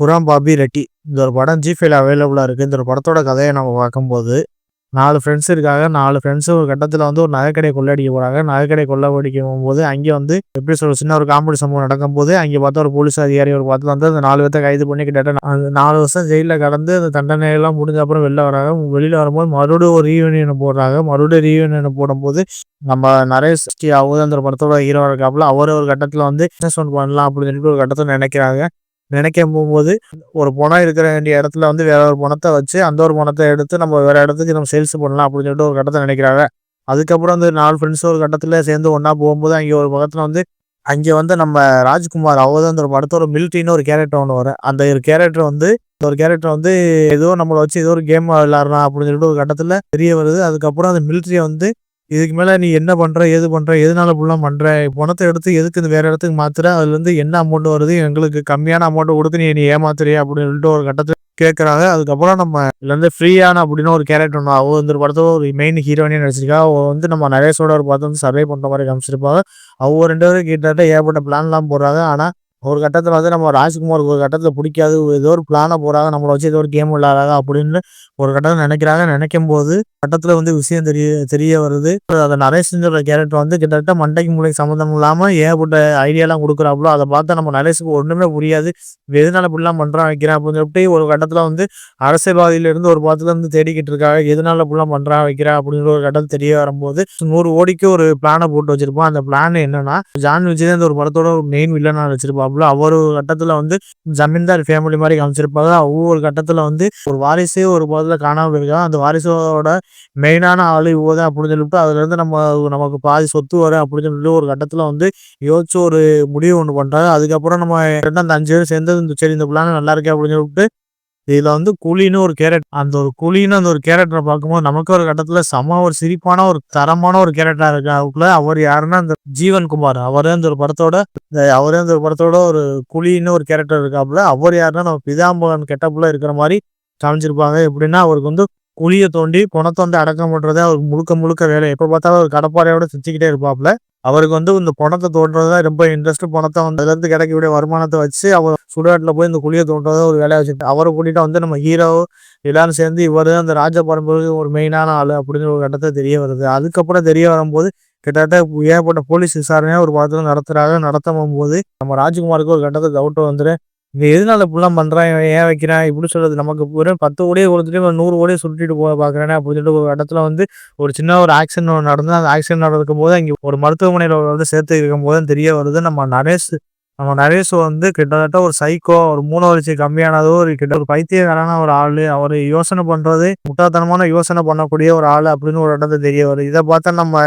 Khurram Bobby Reddy. இந்த ஒரு படம் ஜிஃபைல அவைலபிளாக இருக்குது இந்த ஒரு படத்தோட கதையை நம்ம பார்க்கும்போது நாலு ஃப்ரெண்ட்ஸ் இருக்காங்க. நாலு ஃப்ரெண்ட்ஸு ஒரு கட்டத்தில் வந்து ஒரு நகைக்கடை கொள்ளடிக்க போகிறாங்க நகைக்கடை கொள்ளடிக்க போகும்போது அங்கே வந்து எப்படி சொல்ற சின்ன ஒரு காமெடி சம்பவம் நடக்கும்போது அங்கே பார்த்தா ஒரு போலீஸ் அதிகாரி ஒரு பார்த்து வந்து அந்த நாலு பேர்த்த கைது பண்ணி கிட்டத்தட்ட அந்த நாலு வருஷம் ஜெயிலில் கடந்து அந்த தண்டனையெல்லாம் முடிஞ்ச அப்புறம் வெளில வராங்க. வெளியில் வரும்போது மறுபடியும் ஒரு ரீயூனியனை போடுறாங்க. மறுபடியும் ரீயூனியனை போடும்போது நம்ம நரேஷ் ஆகுது அந்த படத்தோட ஹீரோ இருக்காப்புல அவர் ஒரு கட்டத்தில் வந்து பிஸ்னஸ் ஒன்று பண்ணலாம் அப்படின்னு சொல்லிட்டு ஒரு கட்டத்தில் நினைக்கிறாங்க. நினைக்க போகும்போது ஒரு பணம் இருக்கிற வேண்டிய இடத்துல வந்து வேற ஒரு பணத்தை வச்சு அந்த ஒரு பணத்தை எடுத்து நம்ம வேற இடத்துக்கு நம்ம சேல்ஸ் பண்ணலாம் அப்படின்னு சொல்லிட்டு ஒரு கட்டத்தை நினைக்கிறாங்க. அதுக்கப்புறம் வந்து நாலு ஃப்ரெண்ட்ஸ் ஒரு கட்டத்தில் சேர்ந்து ஒன்றா போகும்போது அங்கே ஒரு பக்கத்தில் வந்து அங்கே வந்து நம்ம ராஜ்குமார் அவர் அந்த ஒரு படத்தோட மில்ட்ரின்னு ஒரு கேரக்டர் ஒன்று வரும். அந்த ஒரு கேரக்டர் வந்து ஒரு கேரக்டர் வந்து ஏதோ நம்மளை வச்சு ஏதோ ஒரு கேம் விளாட்றான் அப்படின்னு சொல்லிட்டு ஒரு கட்டத்தில் தெரிய வருது. அதுக்கப்புறம் அந்த மிலிட்ரியை வந்து இதுக்கு மேலே நீ என்ன பண்ணுற ஏது பண்ணுற எதனால இப்படிலாம் பண்ணுற பணத்தை எடுத்து எதுக்கு இந்த வேறு இடத்துக்கு மாற்றுற அதுலேருந்து என்ன அமௌண்ட் வருது? எங்களுக்கு கம்மியான அமௌண்ட்டை கொடுத்து நீ நீ ஏமாத்துறியா? அப்படின்னு சொல்லிட்டு ஒரு கட்டத்தில் கேட்குறாங்க அதுக்கப்புறம் நம்ம இதுலேருந்து ஃப்ரீயான அப்படின்னு ஒரு கேரக்டர் ஒன்று அவள் இந்த படத்தில் ஒரு மெயின் ஹீரோயினே நடிச்சிருக்கா. அவள் வந்து நம்ம நரேஷோட ஒரு படத்தை வந்து சர்வே பண்ணுற மாதிரி காமிச்சிருப்பாங்க. அவங்க ரெண்டு பேரும் கிட்டத்தட்ட ஏற்பட்ட பிளான்லாம் போடுறாங்க. ஆனால் ஒரு கட்டத்தில் வந்து நம்ம ராஜ்குமாருக்கு ஒரு கட்டத்தில் பிடிக்காது ஏதோ ஒரு பிளானை போகிறாங்க நம்மளை வச்சு ஏதோ ஒரு கேம் விளாட்றாங்க அப்படின்னு ஒரு கட்டத்தில் நினைக்கிறாங்க. நினைக்கும் போது கட்டத்தில் வந்து விஷயம் தெரிய தெரிய வருது. அதை நரேஷ்ங்கிற கேரக்டர் வந்து கிட்டத்தட்ட மண்டைக்கு மூளைக்கு சம்மந்தம் இல்லாமல் ஏகப்பட்ட ஐடியாலாம் கொடுக்குறாப்புல அதை பார்த்தா நம்ம நரேஷுக்கு ஒன்றுமே புரியாது. எதனால இப்படிலாம் பண்ணுறான் வைக்கிறான் அப்படின்னு சொல்லிட்டு ஒரு கட்டத்தில் வந்து அரசியல்வாதியிலிருந்து ஒரு பாத்துல இருந்து தேடிக்கிட்டு இருக்காங்க. எதனால இப்படிலாம் பண்ணுறான் வைக்கிறான் அப்படிங்கிற ஒரு கட்டத்தில் தெரிய வரும்போது நூறு ஓடிக்கு ஒரு பிளானை போட்டு வச்சிருப்பான். அந்த பிளான் என்னன்னா ஜான் விஜய் அந்த ஒரு படத்தோட ஒரு மெயின் வில்லனா வச்சிருப்பாப்புல அவர் ஒரு கட்டத்தில் வந்து ஜமீன்தார் ஃபேமிலி மாதிரி காமிச்சிருப்பாங்க ஒவ்வொரு கட்டத்தில் வந்து ஒரு வாரிசே ஒரு படத்தில் காணாமல் போயிருக்காங்க அந்த வாரிசோட மெயினான ஆள் இவங்க தான் அப்படின்னு சொல்லிட்டு அதுலேருந்து நம்ம நமக்கு பாதி சொத்து வரும் அப்படின்னு சொல்லிட்டு ஒரு கட்டத்தில் வந்து யோசிச்சு ஒரு முடிவு ஒன்று பண்ணுறாங்க அதுக்கப்புறம் நம்ம அந்த அஞ்சு பேர் சேர்ந்து சரி இந்த பிளான் நல்லா இருக்கே அப்படின்னு சொல்லிட்டு இதில் வந்து குழின்னு ஒரு கேரக்டர் அந்த ஒரு குழின்னு அந்த ஒரு கேரக்டரை பார்க்கும்போது நமக்கு ஒரு கட்டத்தில் செம ஒரு சிரிப்பான ஒரு தரமான ஒரு கேரக்டராக இருக்கு? அதுக்குள்ள அவர் யாருன்னா அந்த ஜீவன் குமார் அவரே அந்த ஒரு படத்தோட அவரே அந்த ஒரு படத்தோட ஒரு குழின்னு ஒரு கேரக்டர் இருக்காப்புல அவர் யாருன்னா நம்ம பிதாம்பகன் கெட்டப்புல இருக்கிற மாதிரி காமிச்சிருப்பாங்க. எப்படின்னா அவருக்கு வந்து குழியை தோண்டி பணத்தை வந்து அடக்கம் பண்ணுறதே அவருக்கு முழுக்க முழுக்க வேலை. எப்போ பார்த்தாலும் அவர் கடப்பாறையோட சுற்றிக்கிட்டே இருப்பாப்புல அவருக்கு வந்து இந்த பணத்தை தோன்றது தான் ரொம்ப இன்ட்ரெஸ்ட் பணத்தை வந்து அதுலேருந்து கிடைக்கக்கூடிய வருமானத்தை வச்சு அவர் சுடுகாட்டில் போய் இந்த குழியை தோன்றதை ஒரு வேலையை வச்சுட்டு அவரை கூட்டிகிட்டு வந்து நம்ம ஹீரோ எல்லாரும் சேர்ந்து இவர் அந்த ராஜ பரம்பரை ஒரு மெயினான ஆள் அப்படிங்கிற ஒரு கட்டத்தை தெரிய வருது. அதுக்கப்புறம் தெரிய வரும்போது கிட்டத்தட்ட ஏகப்பட்ட போலீஸ் விசாரணையாக ஒரு பாத்திரம் நடத்துகிறாங்க நடத்தும் போது நம்ம ராஜ்குமாருக்கு ஒரு கட்டத்தை டவுட் வந்துடும் இங்க எதனால இப்படிலாம் பண்றான்? இவன் ஏன் வைக்கிறான்? இப்படி சொல்றது நமக்கு ஒரு பத்து ஓடியே கொடுத்துட்டு இவன் நூறு ஓடியே சுட்டிட்டு போக பார்க்குறானே அப்படின்னு சொல்லிட்டு ஒரு இடத்துல வந்து ஒரு சின்ன ஒரு ஆக்சிடென்ட் ஒன்று நடந்து அந்த ஆக்சிடென்ட் நடக்கும்போது அங்கே ஒரு மருத்துவமனையில் வந்து சேர்த்து இருக்கும் போது தெரிய வருது நம்ம நரேஷ் நம்ம நரேஷ் வந்து கிட்டத்தட்ட ஒரு சைக்கோ ஒரு மூலவரிசை கம்மியானதோ ஒரு கிட்ட ஒரு பைத்தியக்காரான ஒரு ஆள் அவர் யோசனை பண்றது முட்டாள்தனமான யோசனை பண்ணக்கூடிய ஒரு ஆள் அப்படின்னு ஒரு இடத்துல தெரிய வருது இதை பார்த்தா நம்ம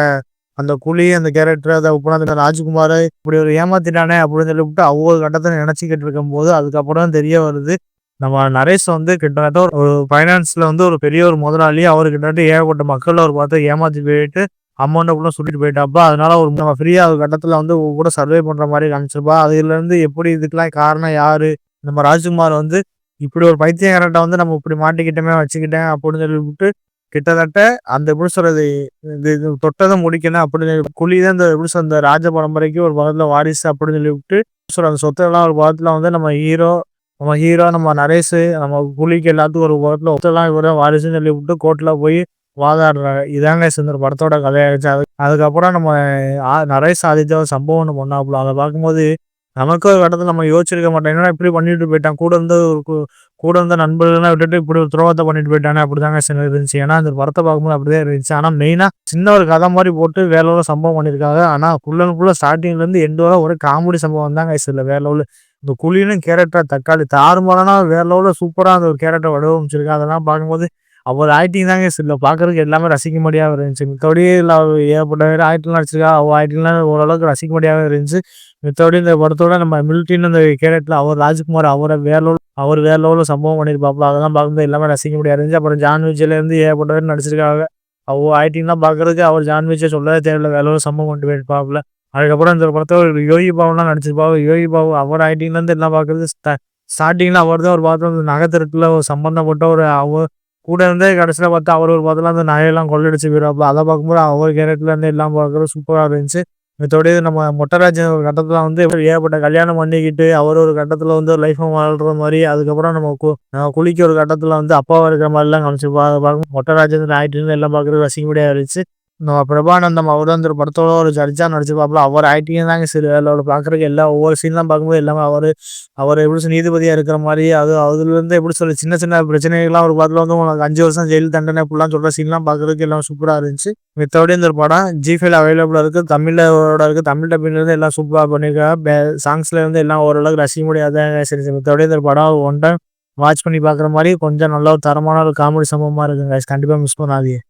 அந்த குழி அந்த கேரக்டர் அதை அந்த ராஜ்குமார் இப்படி ஒரு ஏமாத்திட்டானே அப்படின்னு சொல்லிவிட்டு ஒவ்வொரு கட்டத்தை நினச்சிக்கிட்டு இருக்கும் போது அதுக்கப்புறம் தெரிய வருது. நம்ம நரேஷ் வந்து கிட்டத்தட்ட ஒரு ஃபைனான்ஸ்ல வந்து ஒரு பெரிய ஒரு முதலாளி அவர் கிட்டத்தட்ட ஏகப்பட்ட மக்கள் அவர் பார்த்து ஏமாத்தி போயிட்டு அமௌண்ட்டை கூட சுட்டிட்டு போயிட்டாப்பா அதனால ஒரு நம்ம ஃப்ரீயாக ஒரு கட்டத்தில் வந்து கூட சர்வே பண்ணுற மாதிரி காமிச்சிருப்பா. அதுலேருந்து எப்படி இதுக்கெல்லாம் காரணம் யாரு? நம்ம ராஜ்குமார் வந்து இப்படி ஒரு பைத்தியக்காரட்ட வந்து நம்ம இப்படி மாட்டிக்கிட்டமே வச்சுக்கிட்டேன் அப்படின்னு சொல்லிவிட்டு கிட்டத்தட்ட அந்த எப்படி சொல்றது இது தொட்டதை முடிக்கணும் அப்படின்னு குழிதான் இந்த எப்படி சொல்ற இந்த ராஜ பரம்பரைக்கு ஒரு பக்கத்துல வாரிசு அப்படின்னு சொல்லி விட்டு சொல்ற அந்த சொத்தெல்லாம் ஒரு பக்கத்துல வந்து நம்ம ஹீரோ நம்ம ஹீரோ நம்ம நரேஷ் நம்ம குழிக்கு எல்லாத்துக்கும் ஒரு பக்கத்துல ஒத்தெல்லாம் இவர வாரிசுன்னு சொல்லி விட்டு கோர்ட்ல போய் வாதாடுறாங்க இதாங்க இந்த படத்தோட கதையாச்சு அது அதுக்கப்புறம் நம்ம நரேஷ் ஆதித்யா சம்பவம் ஒன்று பண்ணாப்புல அதை பார்க்கும்போது நமக்கு ஒரு இடத்துல நம்ம யோசிச்சிருக்க மாட்டோம். என்னடா இப்படி பண்ணிட்டு போயிட்டான்? கூட இருந்து ஒரு கூட இருந்த நண்பர்கள்லாம் விட்டுட்டு இப்படி ஒரு துரோகத்தை பண்ணிட்டு போயிட்டானே? அப்படிதாங்க சின்ன இருந்துச்சு. ஏன்னா அந்த படத்தை பார்க்கும்போது அப்படிதான் இருந்துச்சு. ஆனால் மெயினாக சின்ன ஒரு கதை மாதிரி போட்டு வேற லெவலில் சம்பவம் பண்ணியிருக்காங்க. ஆனால் ஃபுல்லன் ஃபுல்லாக ஸ்டார்டிங்லேருந்து எண்டு வர ஒரு காமெடி சம்பவம் தாங்க சில வேற லெவலில் இந்த குழியிலும் கேரக்டர் தக்காளி. தாறுமாறான வேற லெவலில் சூப்பராக அந்த ஒரு கேரக்டர் வடிவமைச்சிருக்காங்க. அதெல்லாம் பார்க்கும்போது அவ்வளோ ஆக்டிங் தாங்க இல்லை பார்க்குறதுக்கு எல்லாமே ரசிக்க முடியாத இருந்துச்சு. மித்தபடி இல்லை ஏற்பட்ட ஆக்டிங்லாம் நடிச்சிருக்கா அவள் ஆக்டிங்லாம் ஓரளவுக்கு ரசிக்க முடியாத இருந்துச்சு. மித்தபடி இந்த படத்தோட நம்ம மிலிட்ரின்னு அந்த கேரக்டர் அவர் ராஜ்குமார் அவரை வேற அவர் வேற லெவலில் சம்பவம் பண்ணியிருப்பாப்பா அதெல்லாம் பார்க்கும்போது எல்லாமே ரசிக்க முடியாது இருந்துச்சு. அப்புறம் ஜான் இருந்து பேர் நடிச்சிருக்காங்க. அவள் ஆக்டிங்லாம் பார்க்கறதுக்கு அவர் ஜான் விஜய் சொல்லவே தேவையில்ல. வேற லெவலில் சம்பவம் கொண்டு போயிருப்பாப்புல. அதுக்கப்புறம் இந்த படத்தை ஒரு யோகி பாபுலாம் நடிச்சிருப்பாங்க யோகி பாபு அவர் ஆக்டிங்லேருந்து எல்லாம் பார்க்குறது ஸ்டார்டிங்கில் அவர் தான் ஒரு பார்த்து நகை ஒரு சம்பந்தப்பட்ட ஒரு அவர் கூட இருந்தே கடைசியில் பார்த்தா அவர் ஒரு பார்த்தலாம் அந்த நகையெல்லாம் கொள்ளடிச்சு போயிடாப்புல அதை பார்க்கும்போது அவர் கேரக்டர்ல இருந்து எல்லாம் பார்க்குறது சூப்பராக இருந்துச்சு. மித்தபடி நம்ம மொட்டராஜன் ஒரு கட்டத்தில் வந்து ஏகப்பட்ட கல்யாணம் பண்ணிக்கிட்டு அவர் ஒரு கட்டத்தில் வந்து ஒரு லைஃபை வாழ்கிற மாதிரி அதுக்கப்புறம் நம்ம கு- நம்ம குளிக்க ஒரு கட்டத்தில் வந்து அப்பாவை இருக்கிற மாதிரிலாம் காமிச்சு பா பார்க்கும் மொட்டராஜன் ஆயிட்டு எல்லாம் பார்க்குறது ரசிக்கும்படியா இருந்துச்சு. நம்ம பிரபானந்தம் அவர் வந்து ஒரு படத்தோட ஒரு ஜட்ஜாக நடிச்சிருப்பாப்புல அவர் ஆக்டிங் தாங்க சரி வேலை பார்க்குறதுக்கு எல்லா ஒவ்வொரு சீன்லாம் பார்க்கும்போது எல்லாமே அவர் அவர் எப்படி சொல்லி நீதிபதியாக இருக்கிற மாதிரி அது அதுலேருந்து எப்படி சொல்லி சின்ன சின்ன பிரச்சனைகள்லாம் ஒரு படத்தில் வந்து உங்களுக்கு அஞ்சு வருஷம் ஜெயில் தண்டனை இப்படிலாம் சொல்கிற சீன்லாம் பார்க்குறதுக்கு எல்லாம் சூப்பராக இருந்துச்சு. மித்தபடி இந்த படம் ஜி ஃபைல் இருக்குது இருக்கு. தமிழோட இருக்குது தமிழ் டப்பிங்லேருந்து எல்லாம் சூப்பராக பண்ணியிருக்காங்க சாங்ஸ்லேருந்து எல்லாம் ஓரளவுக்கு ரசிக்க முடியாத சரி மித்தபடி இந்த படம் ஒன் டைம் வாட்ச் பண்ணி பார்க்குற மாதிரி கொஞ்சம் நல்ல ஒரு தரமான ஒரு காமெடி சம்பவமாக இருக்குங்க கண்டிப்பாக மிஸ் பண்ணாதீங்க.